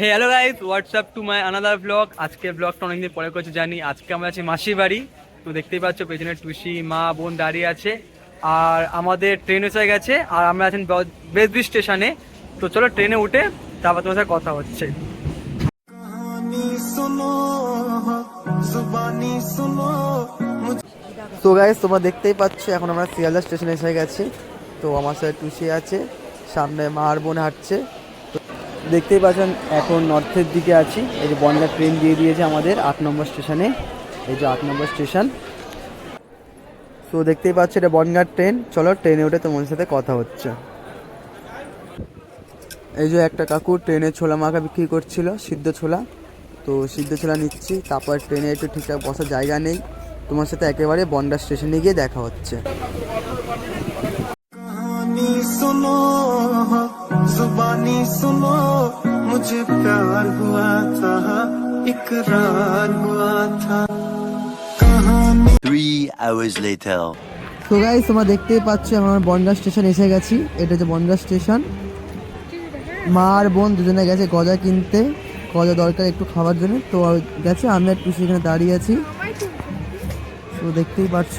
Hey hello guys WhatsApp to my another blog আজকের ব্লগটা অনেকদিন পরে করেছে জানি আজকে আমরা আছি মাসির বাড়ি। তো দেখতেই পাচ্ছ পেছনে টুসি মা বোন দাঁড়িয়ে আছে। আর আমাদের ট্রেন এসে গেছে আর আমরা আছেন বেজবি স্টেশনে তো চলো ট্রেনে উঠে তারপর তোমার সাথে কথা হচ্ছে। তো গাইজ তোমরা দেখতেই পাচ্ছ এখন আমরা শিয়ালদা স্টেশনে এসে গেছি। তো আমার সাথে টুসি আছে সামনে মার বোন হাঁটছে। দেখতেই পাচ্ছেন, এখন নর্থের দিকে আছি। এই যে বনগা ট্রেন দিয়ে দিয়েছে আমাদের আট নম্বর স্টেশনে এই যে আট নম্বর স্টেশন তো দেখতেই পাচ্ছ এটা বনগাঁর ট্রেন চলো ট্রেনে উঠে তোমার সাথে কথা হচ্ছে। এই যে একটা কাকু ট্রেনে ছোলা মাখা বিক্রি করছিল, সিদ্ধ ছোলা। তো, সিদ্ধ ছোলা নিচ্ছি, তারপর ট্রেনে একটু ঠিকঠাক বসার জায়গা নেই। তোমার সাথে একেবারে বনগাঁ স্টেশনে গিয়ে দেখা হচ্ছে। জুবানি मुझे प्यार हुआ था इकरार हुआ था कहानी Three hours later. তো গাইস তোমরা দেখতেই পাচ্ছ আমার বনগা স্টেশন এসে গেছি এটা হচ্ছে বনগা স্টেশন মা আর বোন দুজনে গেছে গজা কিনতে গজা দরকার একটু খাওয়ার জন্য তো গেছে আমি একটু সেখানে দাঁড়িয়ে আছি তো দেখতেই পাচ্ছ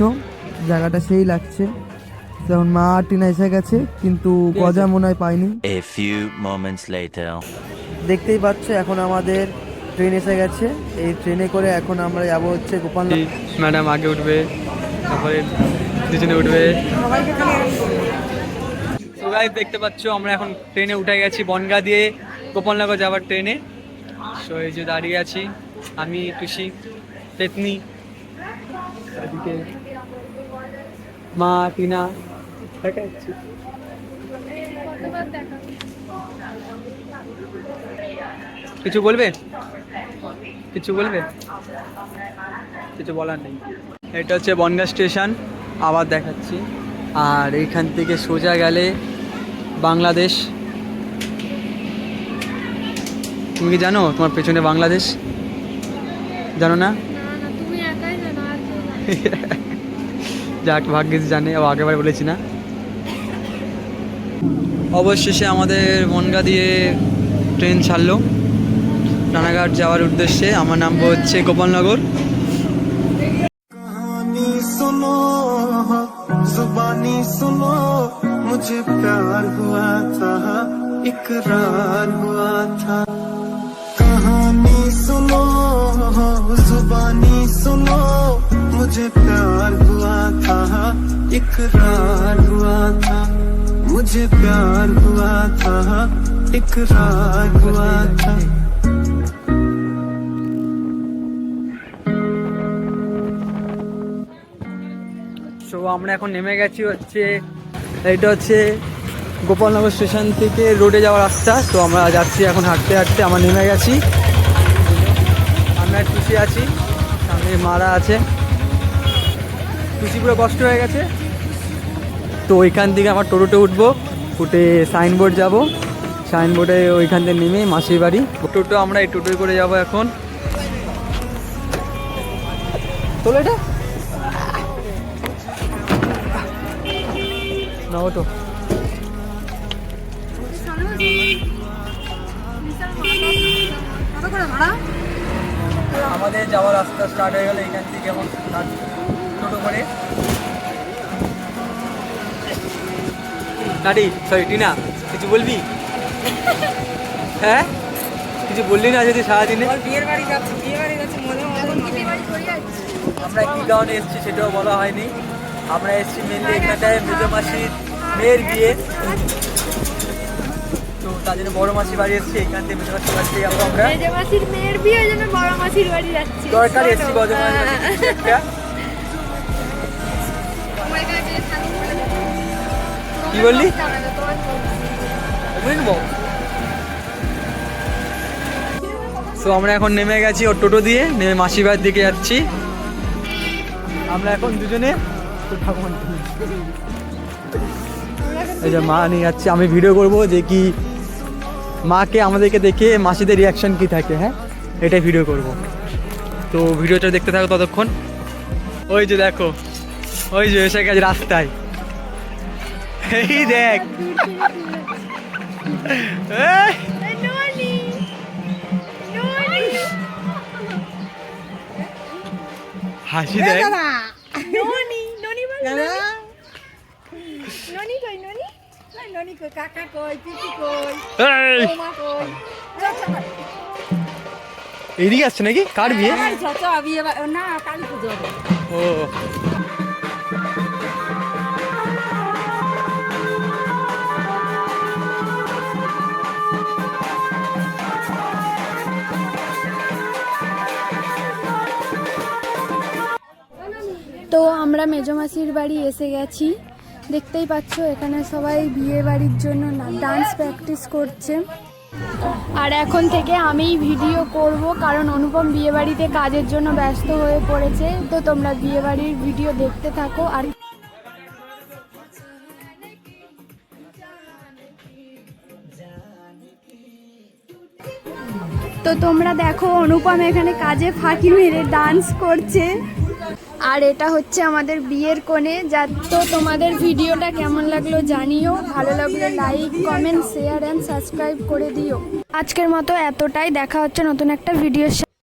জায়গাটা সেই লাগছে তো এখন মা আর টিনা এসে গেছে কিন্তু গজা মনে হয় পাইনি A few moments later. দেখতেই পাচ্ছ, এখন আমাদের ট্রেন এসে গেছে। এই ট্রেনে করে এখন আমরা যাব হচ্ছে গোপাল ম্যাডাম আগে উঠবে, তারপরে পিছনে উঠবে। গাইস দেখতে পাচ্ছ, আমরা এখন ট্রেনে উঠে গেছি বনগা দিয়ে গোপালনগর যাওয়ার ট্রেনে সো এই যে দাঁড়িয়ে আছি, আমি টুসি পেতনি, এদিকে মা, টিনা, দেখা যাচ্ছে কিছু বলবে? কিছু বলবে? কিছু বলার নেই। এটা হচ্ছে বনগা স্টেশন, আবার দেখাচ্ছি। আর এইখান থেকে সোজা গেলে বাংলাদেশ। তুমি কি জানো তোমার পেছনে বাংলাদেশ? জানো না? যাক, ভাগ্যিস জানে, ও আগেবার বলেছি না। অবশেষে আমাদের বনগা দিয়ে ট্রেন ছাড়লো। রানাঘাট যাওয়ার উদ্দেশ্যে আমার নাম হচ্ছে গোপালনগর कहानी सुनो जुबानी सुनो मुझे प्यार हुआ था इकरार हुआ था कहानी सुनो जुबानी सुनो मुझे प्यार हुआ था इकरार हुआ था मुझे प्यार हुआ था इकरार हुआ था আমরা এখন নেমে গেছি হচ্ছে, এইটা হচ্ছে গোপালনগর স্টেশন থেকে রোডে যাওয়ার রাস্তা। তো আমরা যাচ্ছি এখন হাঁটতে হাঁটতে, আমরা নেমে গেছি। আমরা টুসি আছি, সামনে মারা আছে। টুসি পুরো কষ্ট হয়ে গেছে। তো ওইখান থেকে আমার টোটোতে উঠবো, উঠে সাইনবোর্ড যাব। সাইনবোর্ডে ওইখান থেকে নেমে মাসির বাড়ি। টোটো আমরা এই টোটোয় করে যাব এখন। এটা। না ওটো আমাদের যাওয়ার রাস্তা স্টার্ট হয়ে গেল এখান থেকে এখন টোটো করে। নাটি সরি টিনা কিছু বলবি? হ্যাঁ? কিছু বললি না যদি সারাদিনে? বিয়ের বাড়ি যাচ্ছি বিয়ে বাড়ি যাচ্ছি মনে মনে বাড়ি করে যাচ্ছি আমরা কি কারণে এসেছি সেটাও বলা হয়নি। আমরা এসেছি মেনলি এখানটায় মেজো মাসির মেয়ের বিয়ে। তো তার জন্য বড় মাসি বাড়ি এসেছি এখান থেকে মেজো মাসির বাড়িতে যাব আমরা মেজে মাসির মেয়ের বিয়ে ওই জন্য বড় মাসির বাড়ি যাচ্ছি। দরকার এসেছি বড় মাসির কি বললি? বুঝব সো আমরা এখন নেমে গেছি ওর টোটো দিয়ে নেমে মাসিবার দিকে যাচ্ছি। আমরা এখন দুজনে এই যে মা নিয়ে যাচ্ছে। আমি ভিডিও করব যে কি মাকে আমাদেরকে দেখে মাসিদের রিয়াকশন কি থাকে হ্যাঁ? এটাই ভিডিও করব। তো ভিডিওটা দেখতে থাকো ততক্ষণ। ওই যে দেখো, ওই যে এসে গেছে রাস্তায়। এই দেখ। হাসি দেখ। ননি কই ননি? ননি কই কাকা কই পিপি কই বৌমা কই? এইদিকে আসছে নাকি? কার বিয়ে? না কালী পুজো ও। আমরা মেজমাসির বাড়ি এসে গেছি। দেখতেই পাচ্ছ, এখানে সবাই বিয়ে বাড়ির জন্য ডান্স প্র্যাকটিস করছে। আর এখন থেকে আমিই ভিডিও করব, কারণ অনুপম বিয়ে বাড়িতে কাজের জন্য ব্যস্ত হয়ে পড়েছে। তো তোমরা বিয়ে বাড়ির ভিডিও দেখতে থাকো, আর তো তোমরা দেখো, অনুপম এখানে কাজে ফাঁকি মেরে ডান্স করছে। আর এটা হচ্ছে আমাদের বিয়ের কোণে। যা তো তোমাদের ভিডিওটা কেমন লাগল জানিও। ভালো লাগলে like comment share and subscribe করে দিও। আজকের মতো এতটাই। দেখা হচ্ছে নতুন একটা ভিডিওর